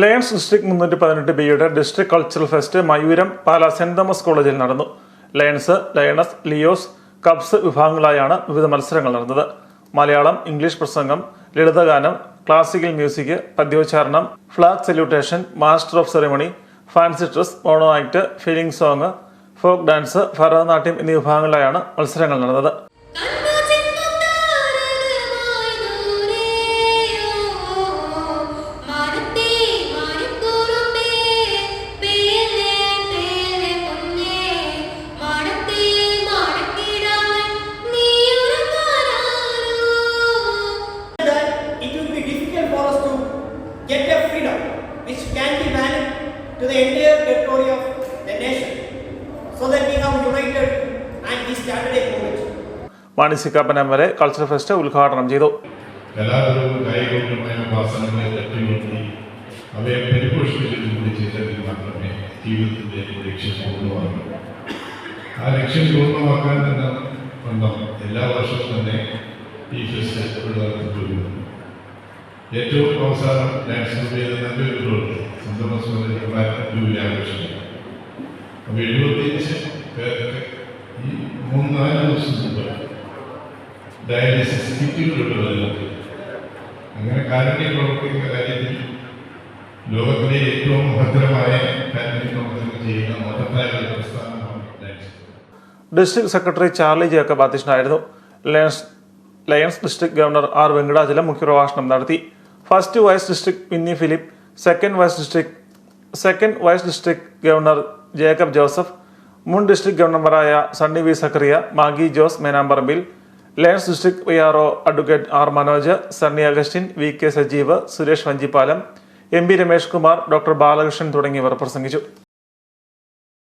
Lions district മുന്നൂറ്റി പതിനെട്ട് ബിയുടെ district cultural fest Mayuram Pala saint Thomas കോളേജിൽ നടന്നു. ലയൺസ് ലയണസ് ലിയോസ് കബ്സ് വിഭാഗങ്ങളായാണ് വിവിധ മത്സരങ്ങൾ നടന്നത്. മലയാളം ഇംഗ്ലീഷ് പ്രസംഗം ലളിതഗാനം classical music പദ്യോച്ചാരണം flag salutation master of ceremony fancy dress mono act feeling song folk dance Bharatanatyam എന്നീ വിഭാഗങ്ങളിലായാണ് മത്സരങ്ങൾ നടന്നത്. Freedom which can be valid to the entire territory of the nation so that we have united and we started a movement. L A cultural fest ഉദ്ഘാടനം ചെയ്തു കലാപരവും കായികപരവുമായ ഉപാസനകളെ തട്ടിയുയർത്തി അവയെ പരിപോഷിപ്പിച്ചുകൊണ്ട് ചെയ്തെങ്കിൽ മാത്രമേ ജീവിതത്തിന്റെ ലക്ഷ്യം പൂർണമാകൂ ആ ലക്ഷ്യം പൂർണമാക്കാൻ തന്നെ എല്ലാ വർഷവും തന്നെ ഈ ഫെസ്റ്റ് നടത്തിപ്പോരുന്നു ഏറ്റവും അവസാനം ഡാൻസ് ചെയ്ത നല്ലൊരു പ്രവൃത്തി സ്വന്തം ജൂബിലി ആഘോഷിക്കുന്നു അപ്പോൾ എഴുപത്തിയഞ്ച് പേർക്ക് ഈ മൂന്ന് ദിവസം മുമ്പ് ഡയാലിസിസ് കിറ്റുകളുണ്ട് വരുന്നത് അങ്ങനെ കാരുണ്യ പ്രവർത്തിക്കുന്ന കാര്യത്തിൽ ലോകത്തിലെ ഏറ്റവും ഭദ്രമായ കാരുണ്യ പ്രവർത്തനം ചെയ്യുന്ന പ്രസ്ഥാനമാണ് ഡിസ്ട്രിക്ട് സെക്രട്ടറി ചാർലി ജേക്കബ് അധ്യക്ഷനായിരുന്നു Lions Lions district governor R Venkatachalam മുഖ്യപ്രഭാഷണം നടത്തി. First vice district Pinny Philip second vice district second vice district governor Jacob Joseph മുൻ district ഗവർണർമാരായ Sunny V Zachariah Maggie Jose Menamparambil Lions district V R O advocate R Manoj Sunny Augustine V K Sajeev Suresh Vanchippalam M P Ramesh Kumar doctor Balakrishnan തുടങ്ങിയവർ പ്രസംഗിച്ചു.